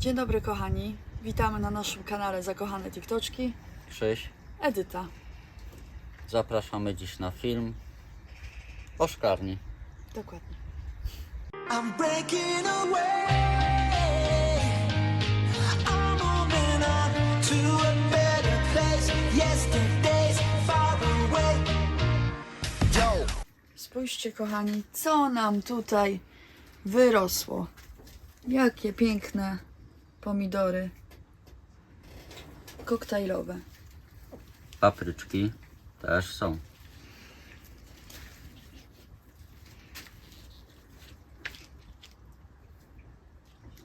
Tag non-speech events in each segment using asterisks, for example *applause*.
Dzień dobry kochani, witamy na naszym kanale Zakochane TikToczki. Cześć, Edyta. zapraszamy dziś na film o szklarni. Dokładnie. I'm breaking away. I'm moving on to a better place. Yesterday's far away. Yo. Spójrzcie kochani, co nam tutaj wyrosło. Jakie piękne pomidory koktajlowe. Papryczki też są.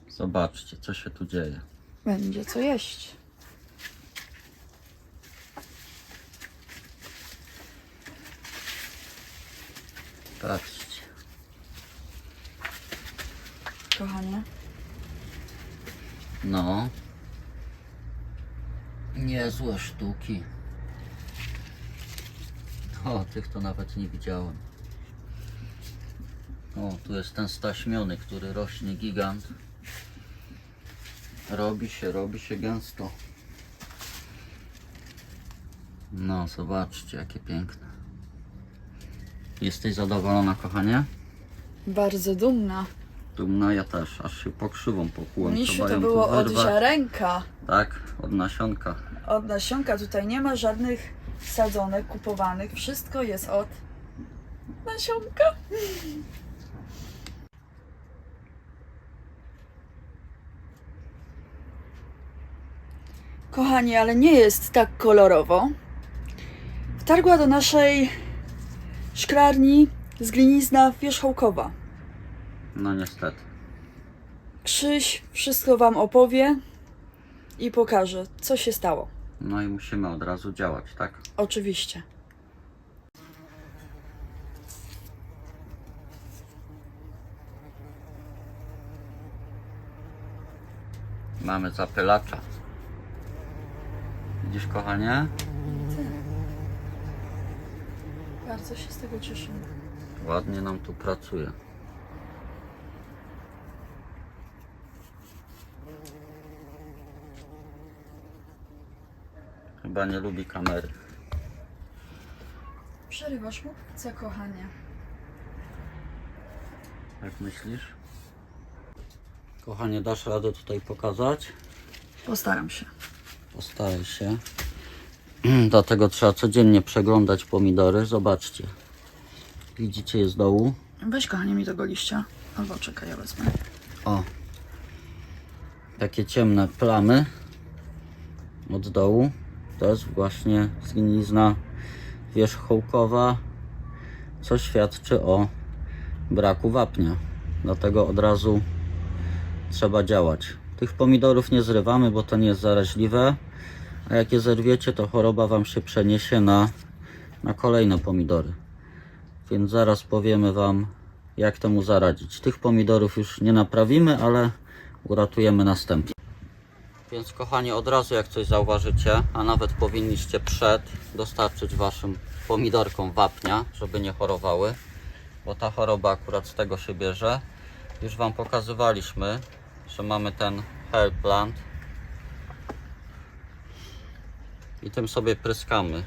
Zobaczcie, co się tu dzieje. Będzie co jeść. Patrzcie. Kochanie, No. Niezłe sztuki. O, tych to nawet nie widziałem. O, tu jest ten staśmiony, który rośnie gigant. Robi się, robi się gęsto. No, zobaczcie, jakie piękne. Jesteś zadowolona, kochanie? bardzo dumna. Dumna ja też, aż się pokrzywą pokułem. Misiu Trzeba to ją tu było od wyrwać. ziarenka. Tak, od nasionka. Od nasionka tutaj nie ma żadnych sadzonek, kupowanych. Wszystko jest od nasionka. Kochani, ale nie jest tak kolorowo. Wtargła do naszej szklarni zglinizna wierzchołkowa. No niestety. Krzyś wszystko Wam opowie i pokaże, co się stało. No i musimy od razu działać, tak? Oczywiście. Mamy zapylacza. Widzisz, kochanie? Bardzo się z tego cieszymy. Ładnie nam tu pracuje. Chyba nie lubi kamery. Przerywasz mu? Co, kochanie? Jak myślisz? Kochanie, dasz radę tutaj pokazać? Postaram się. Postaraj się. *clears throat* Dlatego trzeba codziennie przeglądać pomidory. Zobaczcie. Widzicie je z dołu? Weź, kochanie, mi tego liścia. Albo czekaj, ja wezmę. O. Takie ciemne plamy od dołu. To jest właśnie zgnizna wierzchołkowa, co świadczy o braku wapnia. Dlatego od razu trzeba działać. Tych pomidorów nie zrywamy, bo to nie jest zaraźliwe. A jak je zerwiecie, to choroba Wam się przeniesie na, na kolejne pomidory. Więc zaraz powiemy Wam, jak temu zaradzić. Tych pomidorów już nie naprawimy, ale uratujemy następnie. Więc kochani, od razu jak coś zauważycie, a nawet powinniście przed dostarczyć Waszym pomidorkom wapnia, żeby nie chorowały, bo ta choroba akurat z tego się bierze. Już Wam pokazywaliśmy, że mamy ten Hellplant i tym sobie pryskamy.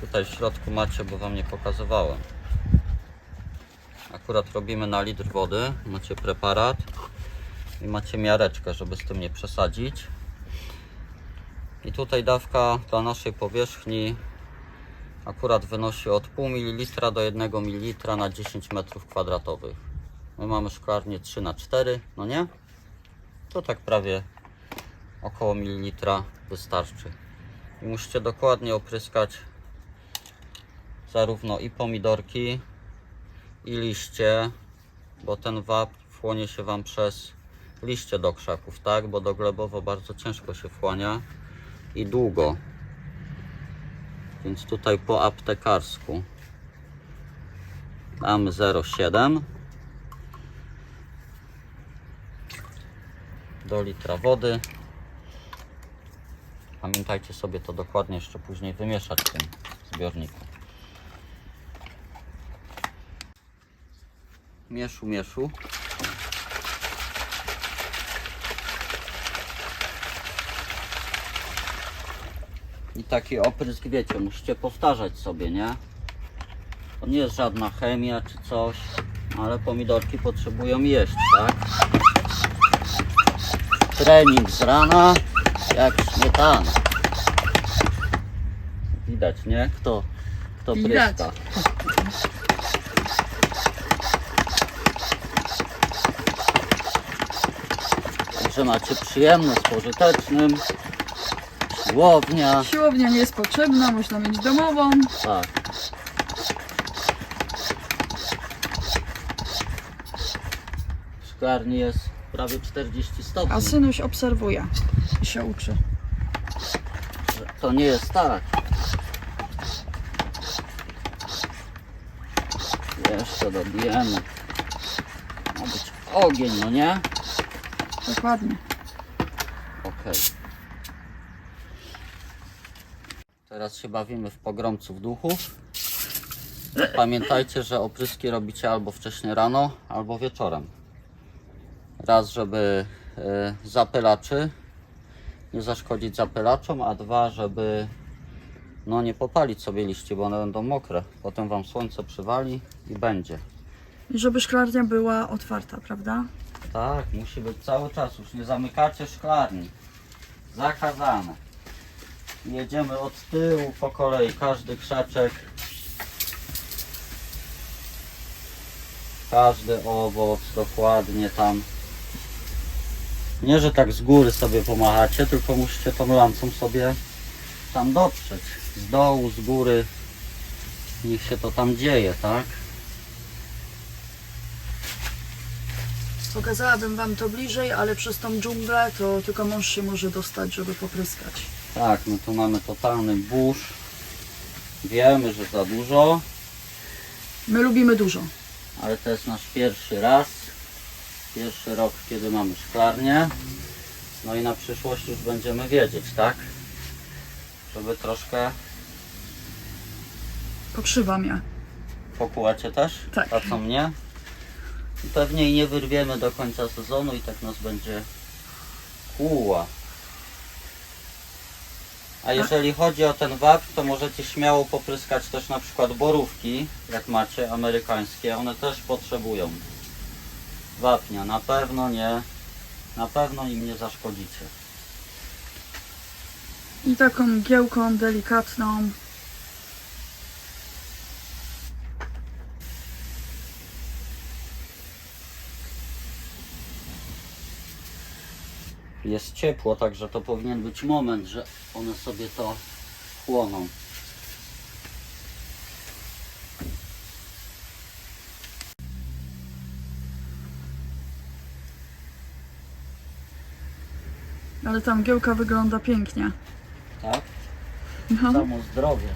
Tutaj w środku macie, bo Wam nie pokazywałem. Akurat robimy na litr wody. Macie preparat i macie miareczkę, żeby z tym nie przesadzić. I tutaj dawka dla naszej powierzchni akurat wynosi od pół ml do 1 ml na 10 m2. My mamy szklarnię 3 na 4 no nie? To tak prawie około mililitra wystarczy. I musicie dokładnie opryskać zarówno i pomidorki, i liście, bo ten wap wchłonie się Wam przez liście do krzaków, tak? Bo do glebowo bardzo ciężko się wchłania i długo. Więc tutaj po aptekarsku damy 0,7 do litra wody. Pamiętajcie sobie to dokładnie jeszcze później wymieszać w tym zbiorniku. Mieszu, mieszu. Taki oprysk, wiecie, musicie powtarzać sobie, nie? To nie jest żadna chemia czy coś, ale pomidorki potrzebują jeść, tak? Trening z rana jak śmietana. Widać, nie? Kto, kto Widać. pryska. Także macie przyjemne z pożytecznym. Siłownia. Siłownia nie jest potrzebna, można mieć domową. Tak. W szklarni jest prawie 40 stopni. A synuś obserwuje i się uczy. To nie jest tak. Jeszcze dobijemy. Ma być ogień, no nie? Dokładnie. Okej. Teraz się bawimy w pogromców duchów. Pamiętajcie, że opryski robicie albo wcześnie rano, albo wieczorem. Raz, żeby e, zapylaczy nie zaszkodzić zapylaczom, a dwa, żeby no nie popalić sobie liści, bo one będą mokre. Potem wam słońce przywali i będzie. I żeby szklarnia była otwarta, prawda? Tak, musi być cały czas. Już nie zamykacie szklarni. Zakazane. Jedziemy od tyłu po kolei. Każdy krzaczek. Każdy owoc dokładnie tam. Nie, że tak z góry sobie pomachacie, tylko musicie tą lancą sobie tam dotrzeć. Z dołu, z góry. Niech się to tam dzieje, tak? Pokazałabym wam to bliżej, ale przez tą dżunglę to tylko mąż się może dostać, żeby popryskać. Tak, my tu mamy totalny burz. Wiemy, że za dużo, My lubimy dużo. ale to jest nasz pierwszy raz. Pierwszy rok, kiedy mamy szklarnię. No i na przyszłość już będziemy wiedzieć, tak? Żeby troszkę Pokrzywam ja. pokułacie też? Tak. A co mnie? Pewnie i nie wyrwiemy do końca sezonu i tak nas będzie kłuła. A jeżeli chodzi o ten wapń, to możecie śmiało popryskać też na przykład borówki, jak macie, amerykańskie. One też potrzebują wapnia. Na pewno nie, na pewno im nie zaszkodzicie. I taką mgiełką delikatną. Jest ciepło, także to powinien być moment, że one sobie to chłoną. Ale ta mgiełka wygląda pięknie. Tak? No. Samo zdrowie.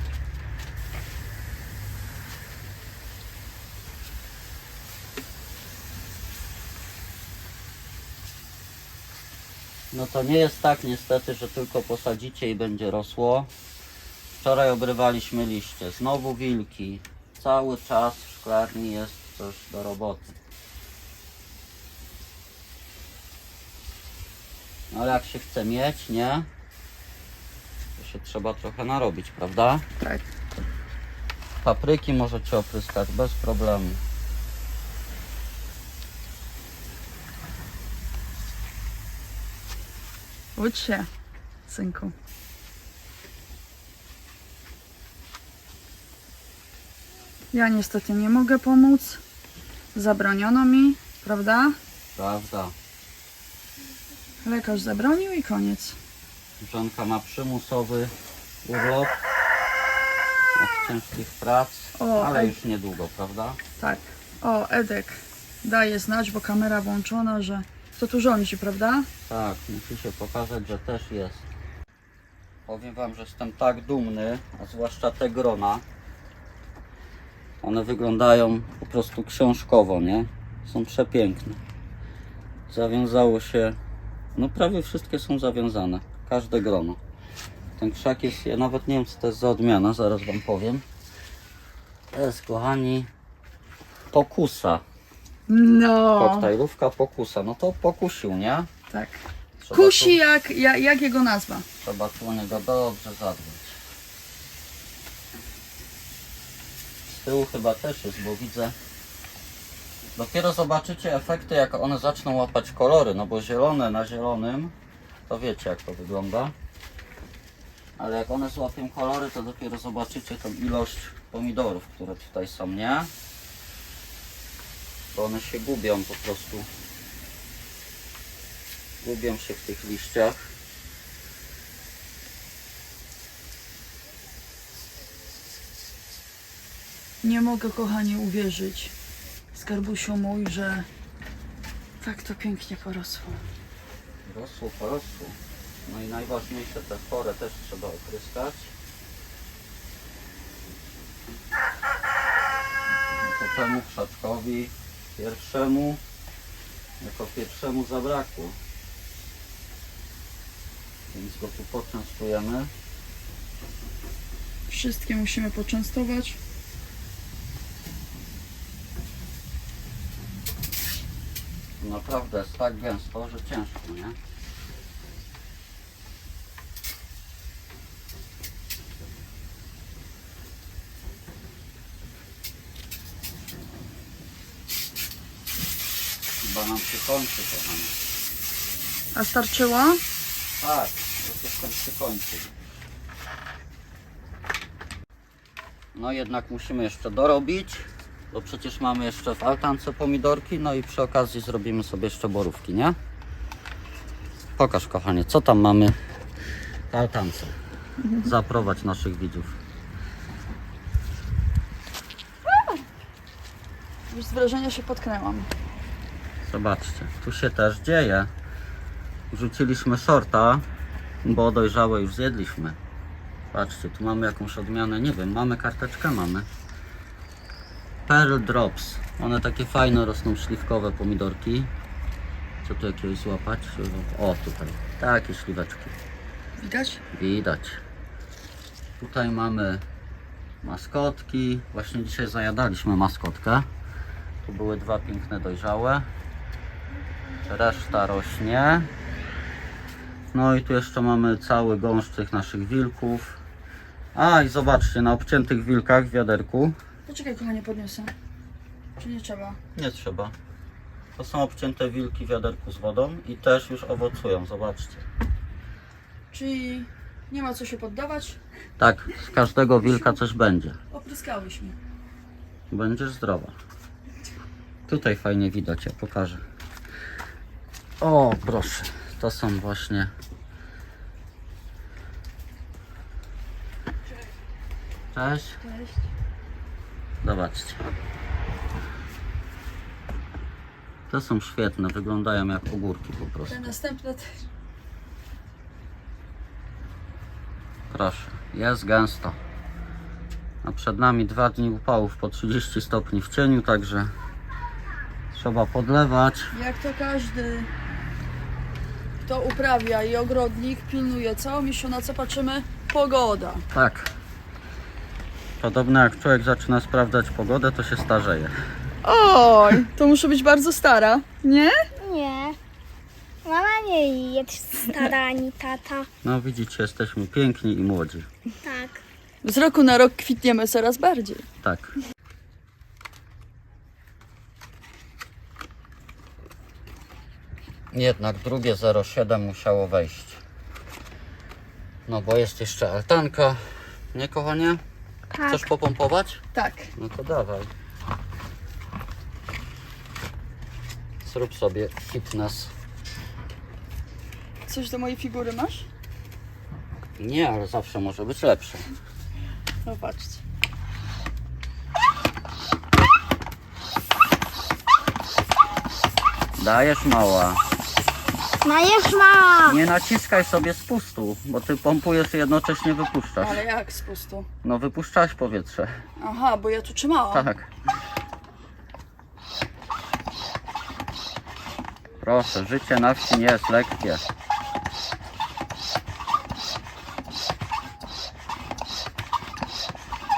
No to nie jest tak niestety, że tylko posadzicie i będzie rosło. Wczoraj obrywaliśmy liście. Znowu wilki. Cały czas w szklarni jest coś do roboty. No ale jak się chce mieć, nie? To się trzeba trochę narobić, prawda? Tak. Papryki możecie opryskać bez problemu. Ucz się, synku. Ja niestety nie mogę pomóc. Zabroniono mi, prawda? Prawda. Lekarz zabronił i koniec. Żonka ma przymusowy urlop od ciężkich prac, O, ale już niedługo, prawda? Tak. O, Edek daje znać, bo kamera włączona, że to tu rządzi, prawda? Tak, musi się pokazać, że też jest. Powiem Wam, że jestem tak dumny, a zwłaszcza te grona. One wyglądają po prostu książkowo, nie? Są przepiękne. Zawiązało się, no prawie wszystkie są zawiązane. Każde grono. Ten krzak jest, ja nawet nie wiem co to jest za odmiana, zaraz Wam powiem. To jest, kochani, pokusa. No, Koktajlówka pokusa. No to pokusił, nie? tak. Trzeba tu- Kusi jak, jak, jak jego nazwa. Trzeba słonie go dobrze zadbać. Z tyłu chyba też jest, bo widzę. Dopiero zobaczycie efekty, jak one zaczną łapać kolory, no bo zielone na zielonym, to wiecie jak to wygląda. Ale jak one złapią kolory, to dopiero zobaczycie tą ilość pomidorów, które tutaj są, nie? Bo one się gubią po prostu. Gubią się w tych liściach. Nie mogę, kochanie, uwierzyć, skarbusiu mój, że tak to pięknie porosło. Rosło, porosło. No i najważniejsze, te chore też trzeba opryskać. No to temu krzaczkowi pierwszemu, jako pierwszemu zabrakło. Więc go tu poczęstujemy. Wszystkie musimy poczęstować. Naprawdę jest tak gęsto, że ciężko, nie? Chyba nam się kończy, kochani. A starczyło? Tak, to się się kończy. No jednak musimy jeszcze dorobić, bo przecież mamy jeszcze w altance pomidorki, no i przy okazji zrobimy sobie jeszcze borówki, nie? Pokaż kochanie, co tam mamy w altance. Zaprowadź naszych widzów. Już z wrażenia się potknęłam. Zobaczcie, tu się też dzieje. Wrzuciliśmy shorta, bo dojrzałe już zjedliśmy. Patrzcie, tu mamy jakąś odmianę, nie wiem, mamy karteczkę, mamy. Pearl Drops. One takie fajne, rosną śliwkowe pomidorki. Co tu jakiegoś złapać? O, tutaj. Takie śliweczki. Widać? Widać. Tutaj mamy maskotki. Właśnie dzisiaj zajadaliśmy maskotkę. Tu były dwa piękne dojrzałe. Reszta rośnie. No i tu jeszcze mamy cały gąszcz tych naszych wilków. A i zobaczcie, na obciętych wilkach w wiaderku. Poczekaj, kochanie, podniosę. Czy nie trzeba? Nie trzeba. To są obcięte wilki w wiaderku z wodą i też już owocują, zobaczcie. Czyli nie ma co się poddawać. Tak, z każdego wilka coś będzie. Opryskałyśmy. Będziesz zdrowa. Tutaj fajnie widać, ja pokażę. O, proszę. To są właśnie. Cześć. Cześć. Zobaczcie. To są świetne, wyglądają jak ogórki po prostu. Te następne też. Proszę, jest gęsto. A przed nami dwa dni upałów po 30 stopni w cieniu, także trzeba podlewać. Jak to każdy, kto uprawia i ogrodnik, pilnuje co? Misiu, na co patrzymy? Pogoda. Tak. Podobno jak człowiek zaczyna sprawdzać pogodę, to się starzeje. Oj, to muszę być bardzo stara, nie? Nie. Mama nie jest stara ani tata. No widzicie, jesteśmy piękni i młodzi. Tak. Z roku na rok kwitniemy coraz bardziej. Tak. Jednak drugie 07 musiało wejść. No bo jest jeszcze altanka. Nie kochanie? Tak. Chcesz popompować? Tak. No to dawaj. Zrób sobie fitness. Coś do mojej figury masz? Nie, ale zawsze może być lepsze. No patrzcie. Dajesz mała. Najesz mama. Nie naciskaj sobie spustu, bo ty pompujesz i jednocześnie wypuszczasz. Ale jak z pustu? No wypuszczasz powietrze. Aha, bo ja tu trzymałam. Tak. Proszę, życie na wsi nie jest lekkie.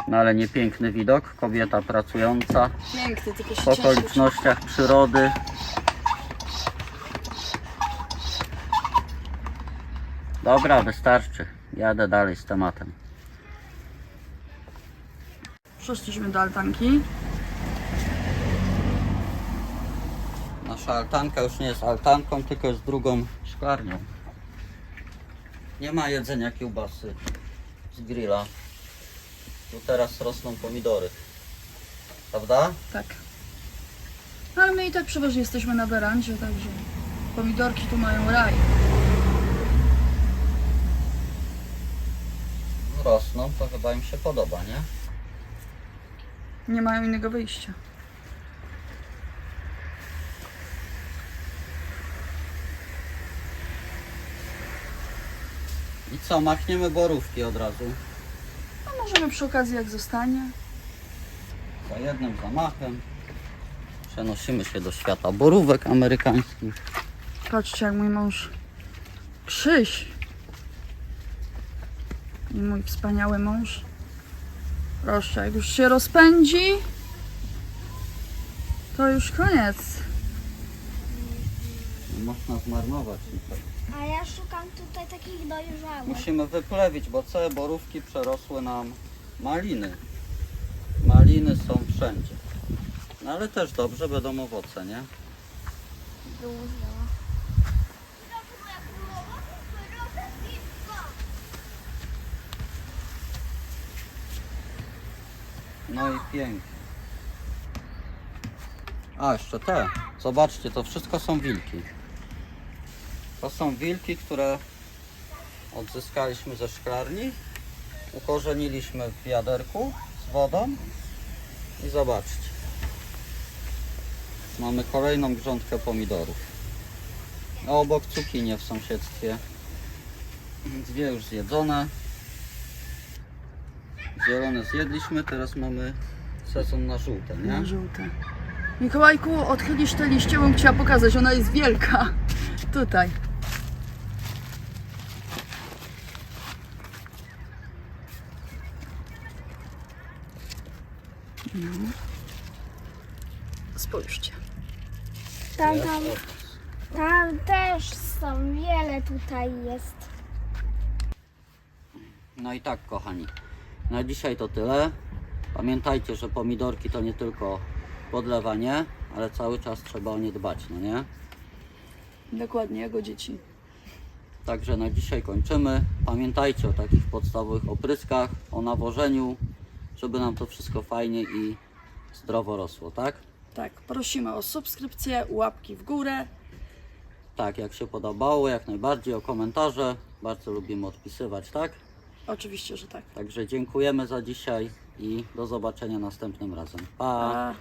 No ale nie piękny widok, kobieta pracująca Piękny, tylko się w ciężko... okolicznościach przyrody. Dobra, wystarczy. Jadę dalej z tematem. Przeszliśmy do altanki. Nasza altanka już nie jest altanką, tylko jest drugą szklarnią. Nie ma jedzenia kiełbasy z grilla. Tu teraz rosną pomidory. Prawda? Tak. No, Ale my i tak przeważnie jesteśmy na werandzie, także pomidorki tu mają raj. Rosną, to chyba im się podoba, nie? Nie mają innego wyjścia. I co, machniemy borówki od razu. No możemy przy okazji jak zostanie. Za jednym zamachem przenosimy się do świata borówek amerykańskich. Patrzcie jak mój mąż Krzyś i mój wspaniały mąż Proszę, jak już się rozpędzi to już koniec. Nie można zmarnować. A ja szukam tutaj takich dojrzałych. Musimy wyplewić, bo całe borówki przerosły nam maliny. Maliny są wszędzie. No ale też dobrze będą owoce, nie? Dużo. No i pięknie. A, jeszcze te. Zobaczcie, to wszystko są wilki. To są wilki, które odzyskaliśmy ze szklarni. Ukorzeniliśmy w wiaderku z wodą. I zobaczcie. Mamy kolejną grządkę pomidorów. A obok cukinie w sąsiedztwie. Dwie już zjedzone. Zielone zjedliśmy, teraz mamy sezon na żółte, nie? Na żółte. Mikołajku, odchylisz tę liście, bym chciała pokazać, ona jest wielka. *laughs* Tutaj. No. Spójrzcie. Tam, tam, tam też są. Wiele tutaj jest. No i tak, kochani. Na dzisiaj to tyle. Pamiętajcie, że pomidorki to nie tylko podlewanie, ale cały czas trzeba o nie dbać, no nie? Dokładnie, jak o dzieci. Także na dzisiaj kończymy. Pamiętajcie o takich podstawowych opryskach, o nawożeniu, żeby nam to wszystko fajnie i zdrowo rosło, tak? Tak, prosimy o subskrypcję, łapki w górę. Tak, jak się podobało, jak najbardziej o komentarze. Bardzo lubimy odpisywać, tak? Oczywiście, że tak. Także dziękujemy za dzisiaj i do zobaczenia następnym razem. pa. A